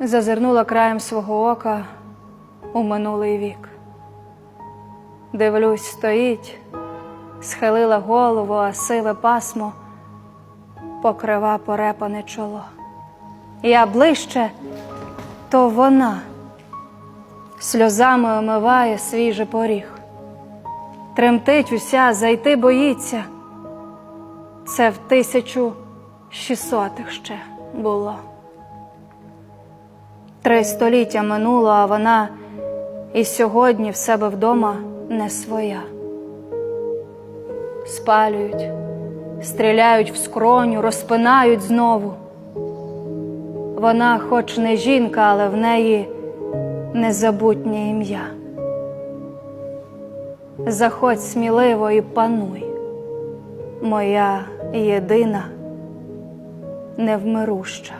зазирнула краєм свого ока у минулий вік. Дивлюсь, стоїть, схилила голову, а сиве пасмо покрива порепане чоло. Я ближче, то вона сльозами омиває свіжий поріг. Тремтить уся, зайти боїться. Це в тисячу шістсотих ще було. Три століття минуло, а вона і сьогодні в себе вдома не своя. Спалюють, стріляють в скроню, розпинають знову. Вона, хоч не жінка, але в неї незабутнє ім'я. Заходь сміливо і пануй, моя єдина невмируща.